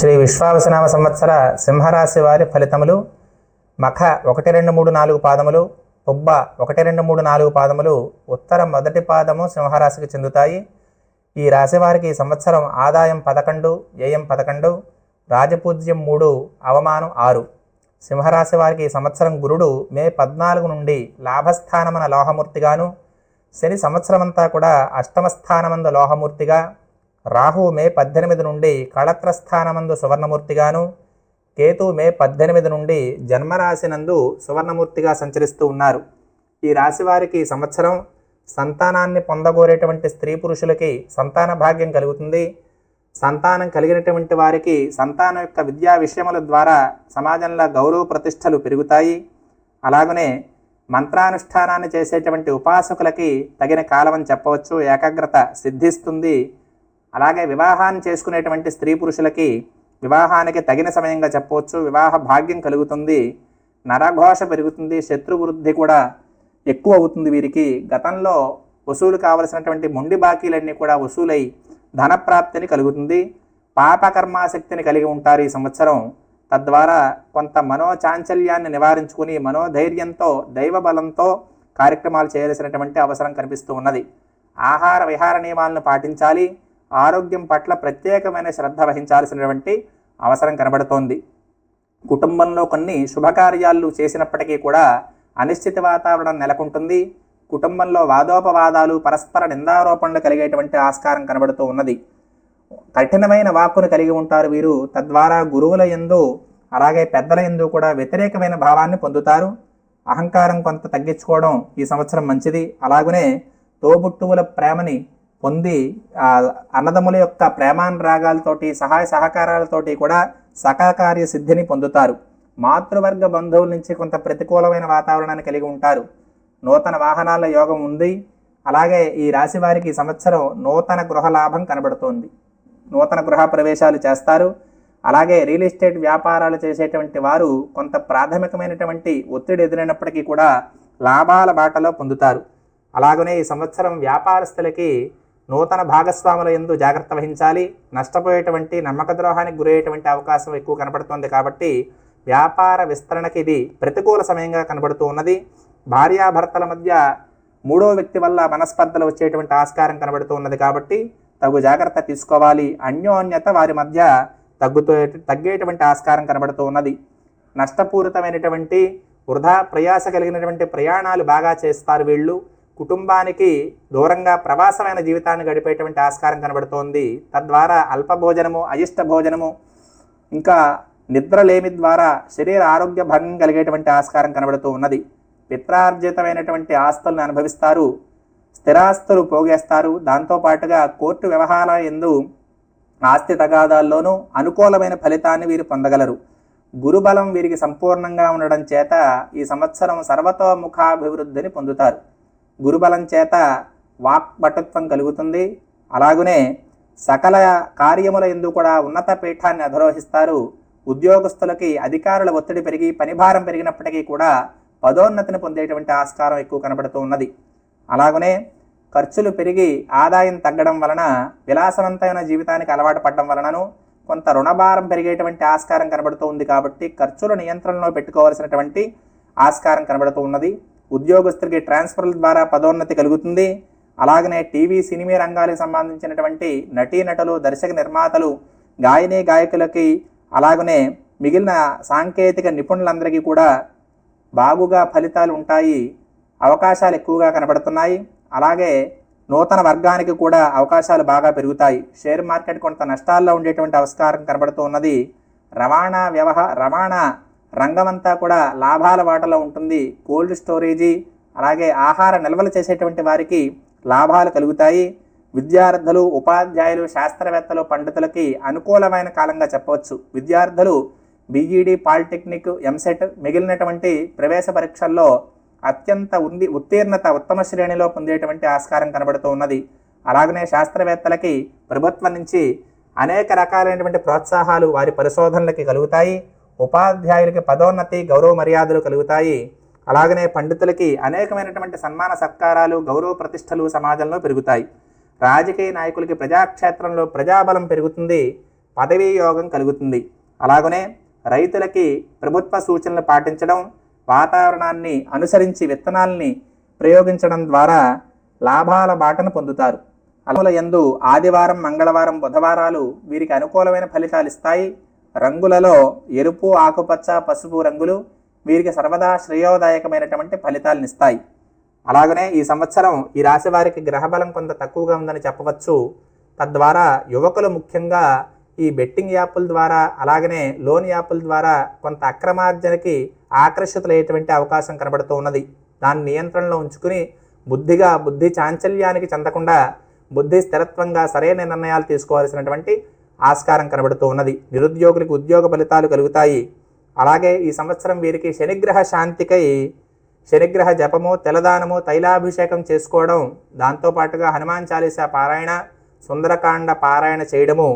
శ్రీ విశ్వావసనామ సంవత్సర సింహరాశి వారి ఫలితములు మఖ ఒకటి రెండు మూడు నాలుగు పాదములు పుబ్బ ఒకటి రెండు మూడు నాలుగు పాదములు ఉత్తర మొదటి పాదము సింహరాశికి చెందుతాయి. ఈ రాశి వారికి ఈ సంవత్సరం ఆదాయం పదకొండు వ్యయం పదకొండు రాజపూజ్యం మూడు అవమానం ఆరు. సింహరాశి వారికి ఈ సంవత్సరం గురుడు మే పద్నాలుగు నుండి లాభస్థానమున లోహమూర్తిగాను శని సంవత్సరమంతా కూడా అష్టమస్థానమందు లోహమూర్తిగా రాహు మే పద్దెనిమిది నుండి కళత్ర స్థానమందు సువర్ణమూర్తిగాను కేతు మే పద్దెనిమిది నుండి జన్మరాశినందు సువర్ణమూర్తిగా సంచరిస్తూ ఉన్నారు. ఈ రాశి వారికి సంవత్సరం సంతానాన్ని పొందగోరేటువంటి స్త్రీ పురుషులకి సంతాన భాగ్యం కలుగుతుంది. సంతానం కలిగినటువంటి వారికి సంతానం యొక్క విద్యా విషయముల ద్వారా సమాజంలో గౌరవ ప్రతిష్టలు పెరుగుతాయి. అలాగనే మంత్రానుష్ఠానాన్ని చేసేటువంటి ఉపాసకులకి తగిన కాలం అని చెప్పవచ్చు. ఏకాగ్రత సిద్ధిస్తుంది. అలాగే వివాహాన్ని చేసుకునేటువంటి స్త్రీ పురుషులకి వివాహానికి తగిన సమయంగా చెప్పవచ్చు. వివాహ భాగ్యం కలుగుతుంది. నరఘోష పెరుగుతుంది. శత్రువృద్ధి కూడా ఎక్కువ అవుతుంది వీరికి. గతంలో వసూలు కావలసినటువంటి మొండి బాకీలన్నీ కూడా వసూలై ధనప్రాప్తిని కలుగుతుంది. పాపకర్మాసక్తిని కలిగి ఉంటారు ఈ సంవత్సరం. తద్వారా కొంత మనోచాంచల్యాన్ని నివారించుకుని మనోధైర్యంతో దైవ బలంతో కార్యక్రమాలు చేయాల్సినటువంటి అవసరం కనిపిస్తూ ఉన్నది. ఆహార విహార నియమాలను పాటించాలి. ఆరోగ్యం పట్ల ప్రత్యేకమైన శ్రద్ధ వహించాల్సినటువంటి అవసరం కనబడుతోంది. కుటుంబంలో కొన్ని శుభకార్యాలు చేసినప్పటికీ కూడా అనిశ్చిత వాతావరణం నెలకొంటుంది. కుటుంబంలో వాదోపవాదాలు పరస్పర నిందారోపణలు కలిగేటువంటి ఆస్కారం కనబడుతూ ఉన్నది. కఠినమైన వాక్కును కలిగి ఉంటారు వీరు. తద్వారా గురువుల ఎందు అలాగే పెద్దల ఎందు కూడా వ్యతిరేకమైన భావాన్ని పొందుతారు. అహంకారం కొంత తగ్గించుకోవడం ఈ సంవత్సరం మంచిది. అలాగనే తోబుట్టువుల ప్రేమని పొంది ఆ అన్నదమ్ముల యొక్క ప్రేమానురాగాలతోటి సహాయ సహకారాలతోటి కూడా సకాకార్య సిద్ధిని పొందుతారు. మాతృవర్గ బంధువుల నుంచి కొంత ప్రతికూలమైన వాతావరణాన్ని కలిగి ఉంటారు. నూతన వాహనాల యోగం ఉంది. అలాగే ఈ రాశి వారికి ఈ సంవత్సరం నూతన గృహ లాభం కనబడుతోంది. నూతన గృహ ప్రవేశాలు చేస్తారు. అలాగే రియల్ ఎస్టేట్ వ్యాపారాలు చేసేటువంటి వారు కొంత ప్రాథమికమైనటువంటి ఒత్తిడి ఎదురైనప్పటికీ కూడా లాభాల బాటలో పొందుతారు. అలాగనే ఈ సంవత్సరం వ్యాపారస్తులకి నూతన భాగస్వాముల ఎందు జాగ్రత్త వహించాలి. నష్టపోయేటువంటి నమ్మక ద్రోహానికి గురయ్యేటువంటి అవకాశం ఎక్కువ కనబడుతోంది కాబట్టి వ్యాపార విస్తరణకి ఇది ప్రతికూల సమయంగా కనబడుతూ ఉన్నది. భార్యాభర్తల మధ్య మూడో వ్యక్తి వల్ల మనస్పర్ధలు వచ్చేటువంటి ఆస్కారం కనబడుతూ ఉన్నది కాబట్టి తగు జాగ్రత్త తీసుకోవాలి. అన్యోన్యత వారి మధ్య తగ్గుతూ తగ్గేటువంటి ఆస్కారం కనబడుతూ ఉన్నది. నష్టపూరితమైనటువంటి వృధా ప్రయాస కలిగినటువంటి ప్రయాణాలు బాగా చేస్తారు వీళ్ళు. కుటుంబానికి దూరంగా ప్రవాసమైన జీవితాన్ని గడిపేటువంటి ఆస్కారం కనబడుతోంది. తద్వారా అల్ప భోజనము అయిష్ట భోజనము ఇంకా నిద్రలేమి ద్వారా శరీర ఆరోగ్య భంగం కలిగేటువంటి ఆస్కారం కనబడుతూ ఉన్నది. పిత్రార్జితమైనటువంటి ఆస్తులను అనుభవిస్తారు స్థిరాస్తులు పోగేస్తారు. దాంతోపాటుగా కోర్టు వ్యవహారాల ఎందు ఆస్తి తగాదాల్లోనూ అనుకూలమైన ఫలితాన్ని వీరు పొందగలరు. గురుబలం వీరికి సంపూర్ణంగా ఉండడం చేత ఈ సంవత్సరం సర్వతోముఖాభివృద్ధిని పొందుతారు. గురుబలం చేత వాక్పటుత్వం కలుగుతుంది. అలాగనే సకల కార్యముల ఎందు కూడా ఉన్నత పీఠాన్ని అధిరోహిస్తారు. ఉద్యోగస్తులకి అధికారుల ఒత్తిడి పెరిగి పనిభారం పెరిగినప్పటికీ కూడా పదోన్నతిని పొందేటువంటి ఆస్కారం ఎక్కువ కనబడుతూ ఉన్నది. అలాగనే ఖర్చులు పెరిగి ఆదాయం తగ్గడం వలన విలాసవంతమైన జీవితానికి అలవాటు పడడం వలనను కొంత రుణభారం పెరిగేటువంటి ఆస్కారం కనబడుతూ ఉంది కాబట్టి ఖర్చులు నియంత్రణలో పెట్టుకోవాల్సినటువంటి ఆస్కారం కనబడుతూ ఉన్నది. ఉద్యోగస్తులకి ట్రాన్స్ఫర్ల ద్వారా పదోన్నతి కలుగుతుంది. అలాగనే టీవీ సినిమా రంగాలకు సంబంధించినటువంటి నటీనటులు దర్శక నిర్మాతలు గాయని గాయకులకి అలాగనే మిగిలిన సాంకేతిక నిపుణులందరికీ కూడా బాగుగా ఫలితాలు ఉంటాయి. అవకాశాలు ఎక్కువగా కనబడుతున్నాయి. అలాగే నూతన వర్గానికి కూడా అవకాశాలు బాగా పెరుగుతాయి. షేర్ మార్కెట్ కొంత నష్టాల్లో ఉండేటువంటి ఆస్కారం కనబడుతూ ఉన్నది. రవాణా వ్యవహార రవాణా రంగమంతా కూడా లాభాల వాటలో ఉంటుంది. కోల్డ్ స్టోరేజీ అలాగే ఆహార నిల్వలు చేసేటువంటి వారికి లాభాలు కలుగుతాయి. విద్యార్థులు ఉపాధ్యాయులు శాస్త్రవేత్తలు పండితులకి అనుకూలమైన కాలంగా చెప్పవచ్చు. విద్యార్థులు బీఈడి పాలిటెక్నిక్ ఎంసెట్ మిగిలినటువంటి ప్రవేశ పరీక్షల్లో అత్యంత ఉంది ఉత్తీర్ణత ఉత్తమ శ్రేణిలో పొందేటువంటి ఆస్కారం కనబడుతూ ఉన్నది. అలాగనే శాస్త్రవేత్తలకి ప్రభుత్వం నుంచి అనేక రకాలైనటువంటి ప్రోత్సాహాలు వారి పరిశోధనలకి కలుగుతాయి. ఉపాధ్యాయులకి పదోన్నతి గౌరవ మర్యాదలు కలుగుతాయి. అలాగనే పండితులకి అనేకమైనటువంటి సన్మాన సత్కారాలు గౌరవ ప్రతిష్టలు సమాజంలో పెరుగుతాయి. రాజకీయ నాయకులకి ప్రజాక్షేత్రంలో ప్రజాబలం పెరుగుతుంది పదవీ యోగం కలుగుతుంది. అలాగనే రైతులకి ప్రభుత్వ సూచనలు పాటించడం వాతావరణాన్ని అనుసరించి విత్తనాల్ని ప్రయోగించడం ద్వారా లాభాల బాటను పొందుతారు. అలముల యందు ఆదివారం మంగళవారం బుధవారాలు వీరికి అనుకూలమైన ఫలితాలు ఇస్తాయి. రంగులలో ఎరుపు ఆకుపచ్చ పసుపు రంగులు వీరికి సర్వదా శ్రేయోదాయకమైనటువంటి ఫలితాలను ఇస్తాయి. అలాగనే ఈ సంవత్సరం ఈ రాశి వారికి గ్రహబలం కొంత తక్కువగా ఉందని చెప్పవచ్చు. తద్వారా యువకులు ముఖ్యంగా ఈ బెట్టింగ్ యాప్ల ద్వారా అలాగనే లోన్ యాప్ల ద్వారా కొంత అక్రమార్జనకి ఆకర్షితులయ్యేటువంటి అవకాశం కనబడుతూ ఉన్నది. దాన్ని నియంత్రణలో ఉంచుకుని బుద్ధిగా బుద్ధి చాంచల్యానికి చెందకుండా బుద్ధి స్థిరత్వంగా సరైన నిర్ణయాలు తీసుకోవాల్సినటువంటి ఆస్కారం కనబడుతూ ఉన్నది. నిరుద్యోగులకు ఉద్యోగ ఫలితాలు కలుగుతాయి. అలాగే ఈ సంవత్సరం వీరికి శనిగ్రహ శాంతికై శనిగ్రహ జపము తెలదానము తైలాభిషేకం చేసుకోవడం దాంతోపాటుగా హనుమాన్ చాలీసా పారాయణ సుందరకాండ పారాయణ చేయడము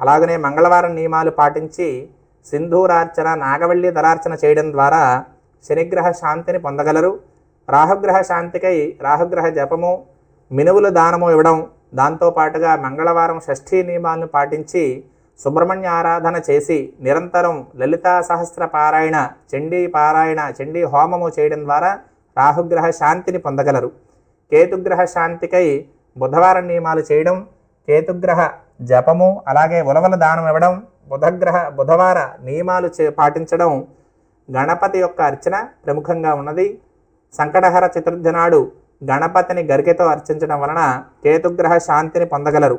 అలాగనే మంగళవారం నియమాలు పాటించి సింధూరార్చన నాగవల్లి దళార్చన చేయడం ద్వారా శనిగ్రహ శాంతిని పొందగలరు. రాహుగ్రహ శాంతికై రాహుగ్రహ జపము మినువులు దానము ఇవ్వడం దాంతోపాటుగా మంగళవారం షష్ఠీ నియమాలను పాటించి సుబ్రహ్మణ్య ఆరాధన చేసి నిరంతరం లలితా సహస్ర పారాయణ చండీ పారాయణ చండీ హోమము చేయడం ద్వారా రాహుగ్రహ శాంతిని పొందగలరు. కేతుగ్రహ శాంతికై బుధవారం నియమాలు చేయడం కేతుగ్రహ జపము అలాగే ఉలవల దానం ఇవ్వడం బుధగ్రహ బుధవార నియమాలు చే పాటించడం గణపతి యొక్క అర్చన ప్రముఖంగా ఉన్నది. సంకటహర చతుర్థి నాడు గణపతిని గరికెతో అర్చించడం వలన కేతుగ్రహ శాంతిని పొందగలరు.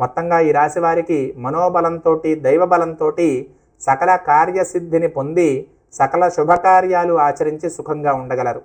మొత్తంగా ఈ రాశి వారికి మనోబలంతో దైవబలంతో సకల కార్యసిద్ధిని పొంది సకల శుభకార్యాలు ఆచరించి సుఖంగా ఉండగలరు.